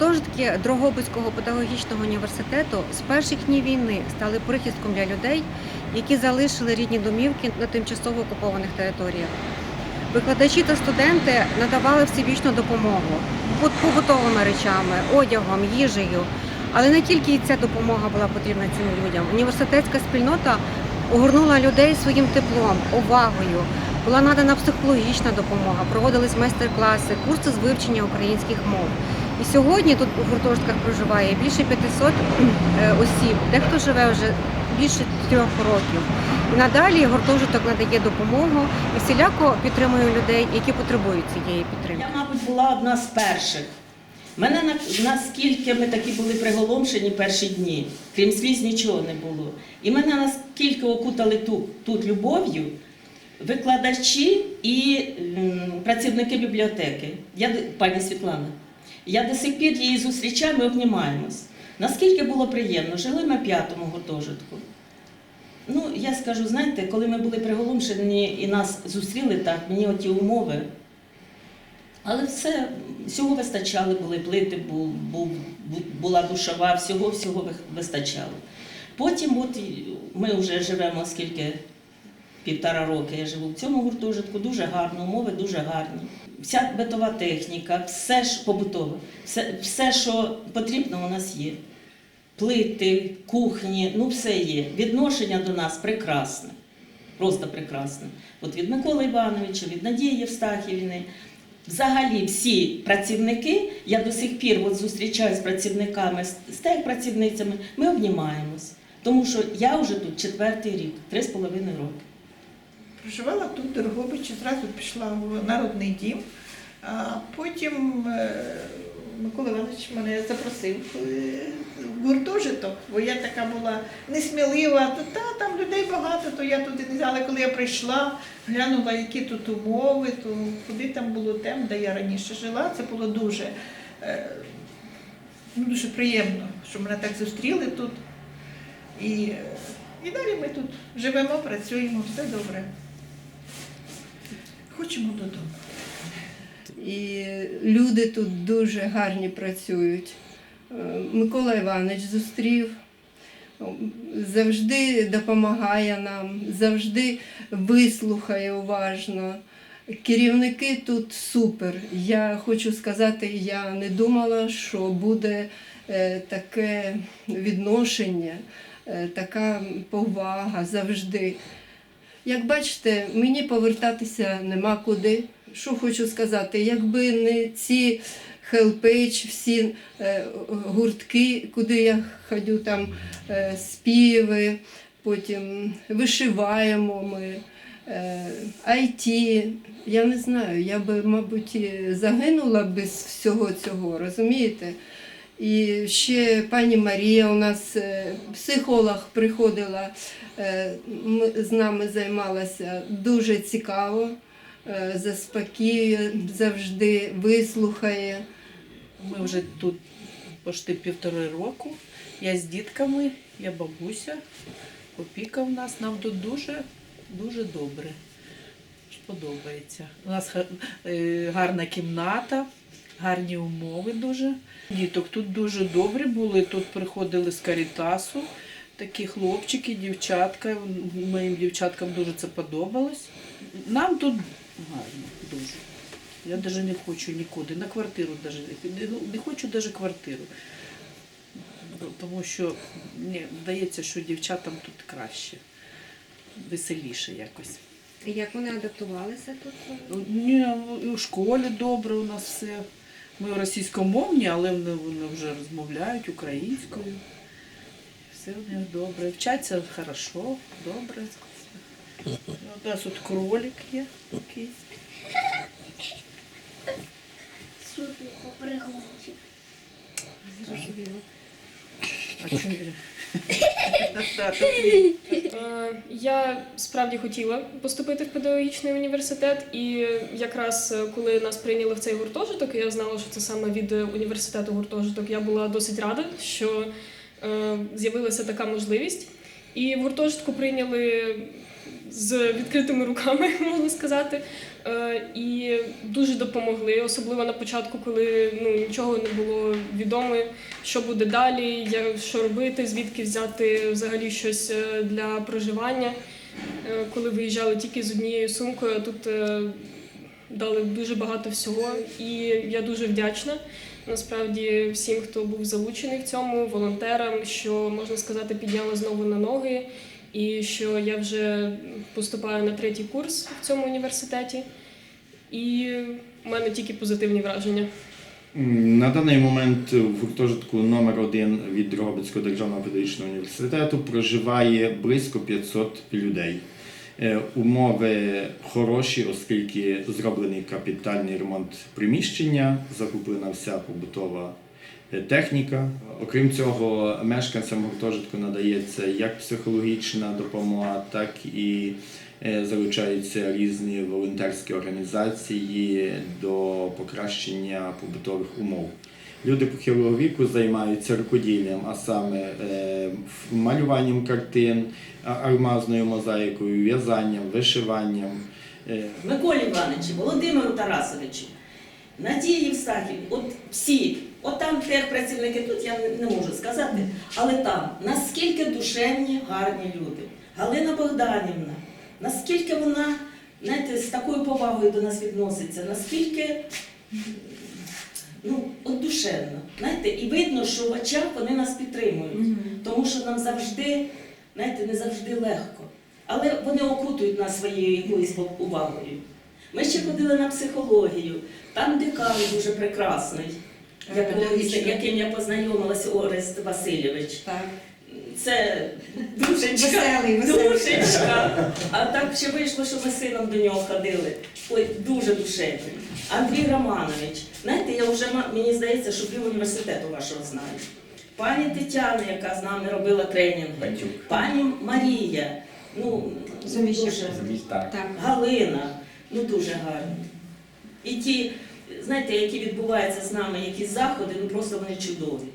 Гуртожитки Дрогобицького педагогічного університету з перших днів війни стали прихистком для людей, які залишили рідні домівки на тимчасово окупованих територіях. Викладачі та студенти надавали всебічну допомогу побутовими речами, одягом, їжею. Але не тільки ця допомога була потрібна цим людям. Університетська спільнота огорнула людей своїм теплом, увагою. Була надана психологічна допомога, проводились майстер-класи, курси з вивчення українських мов. І сьогодні тут у гуртожитках проживає більше 500 е, осіб, дехто живе вже більше трьох років. І надалі гуртожиток надає допомогу і всіляко підтримує людей, які потребують цієї підтримки. Я, мабуть, була одна з перших. Мене наскільки ми такі були приголомшені перші дні, крім сліз нічого не було. І мене наскільки окутали тут, тут любов'ю викладачі і працівники бібліотеки. Я, пані Світлана, я до сих пір її зустрічаю, ми обнімаємось. Наскільки було приємно, жили в п'ятому гуртожитку. Ну, я скажу, знаєте, коли ми були приголомшені і нас зустріли так, мені оті умови. Але все, всього вистачало, були плити, був, бу- була душова, всього всього вистачало. Потім от ми вже живемо скільки півтора роки я живу в цьому гуртожитку, дуже гарно, умови дуже гарні. Вся битова техніка, все ж побутове, все, все, що потрібно, у нас є. Плити, кухні, ну все є. Відношення до нас прекрасне, просто прекрасне. От від Миколи Івановича, від Надії Євстахівни. Взагалі всі працівники, я до сих пір от зустрічаюся з працівниками, з- техпрацівницями, ми обнімаємось. Тому що я вже тут четвертий рік, три з половиною роки. Проживала тут в Дорогобичі, зразу пішла в народний дім. А потім е, Микола Іванович мене запросив е, в гуртожиток, бо я така була несмілива, та там людей багато, то я туди не взяла. Але коли я прийшла, глянула, які тут умови, то куди там було тем, де я раніше жила, це було дуже, е, ну, дуже приємно, що мене так зустріли тут. І, і далі ми тут живемо, працюємо, все добре. Хочемо додому. І люди тут дуже гарні працюють. Е, Микола Іванович зустрів, завжди допомагає нам, завжди вислухає уважно. Керівники тут супер. Я хочу сказати, я не думала, що буде е, таке відношення, е, така повага завжди. Як бачите, мені повертатися нема куди. Що хочу сказати, якби не ці хелпейдж, всі е, гуртки, куди я ходю, там е, співи, потім вишиваємо ми, е, IT, я не знаю, я би, мабуть, загинула без всього цього, розумієте? І ще пані Марія у нас е, психолог приходила, е, з нами займалася дуже цікаво, е, заспокоює, завжди вислухає. Ми вже тут почти півтори року. Я з дітками, я бабуся, опіка в нас. Нам тут дуже, дуже добре. Подобається. У нас гарна кімната, гарні умови дуже. Діток тут дуже добрі були. Тут приходили з Карітасу. Такі хлопчики, дівчатка. Моїм дівчаткам дуже це подобалось. Нам тут гарно, дуже. Я навіть не хочу нікуди, на квартиру не, ну, хочу навіть квартиру. Тому що мені здається, що дівчатам тут краще, веселіше якось. Як вони адаптувалися тут? Ні, і у школі добре у нас все. Ми російськомовні, але вони, вже розмовляють українською. Все у них добре. Вчаться хорошо, добре. У нас тут кролик є такий. Попригончик. Зрозуміло. А чому? Е, Я справді хотіла поступити в педагогічний університет, і якраз е, коли нас прийняли в цей гуртожиток, я знала, що це саме від е, університету гуртожиток, я була досить рада, що з'явилася така можливість. І в гуртожитку прийняли з відкритими руками, можна сказати. Е, І дуже допомогли, особливо на початку, коли ну, нічого не було відомо, що буде далі, що робити, звідки взяти взагалі щось е, для проживання. Е, Коли виїжджали тільки з однією сумкою, тут дали дуже багато всього. І я дуже вдячна насправді всім, хто був залучений в цьому, волонтерам, що можна сказати, підняли знову на ноги, і що я вже поступаю на третій курс в цьому університеті. І в мене тільки позитивні враження. На даний момент в гуртожитку номер 1 від Дрогобицького державного педагогічного університету проживає близько 500 людей. Е, Умови хороші, оскільки зроблений капітальний ремонт приміщення, закуплена вся побутова техніка. Окрім цього, мешканцям гуртожитку надається як психологічна допомога, так і е, залучаються різні волонтерські організації до покращення побутових умов. Люди похилого віку займаються рукоділлям, а саме е, малюванням картин, а- алмазною мозаїкою, в'язанням, вишиванням. Е, Миколі Івановичу, Володимиру Тарасовичу, Надії Євстахівні, от всі, от там техпрацівники, тут я не- не можу сказати, але там наскільки душевні, гарні люди. Галина Богданівна, наскільки вона знаєте, з такою повагою до нас відноситься, наскільки ну, от душевно. Знаєте, і видно, що в очах вони нас підтримують, тому що нам завжди, знаєте, не завжди легко. Але вони окутують нас своєю якоюсь увагою. Ми ще ходили на психологію, там декан дуже прекрасний, якого- яким я познайомилася Орест Васильович. Так. Це душечка, Веселий, веселий. душечка. А так ще вийшло, що ми з сином до нього ходили. Ой, дуже душевний. Андрій Романович, знаєте, я вже ма- мені здається, що пів університету вашого знаю. Пані Тетяна, яка з нами робила тренінги, пані Марія, ну Заміща. дуже Так. Галина, ну дуже гарні. І ті, знаєте, які відбуваються з нами, якісь заходи, ну просто вони чудові.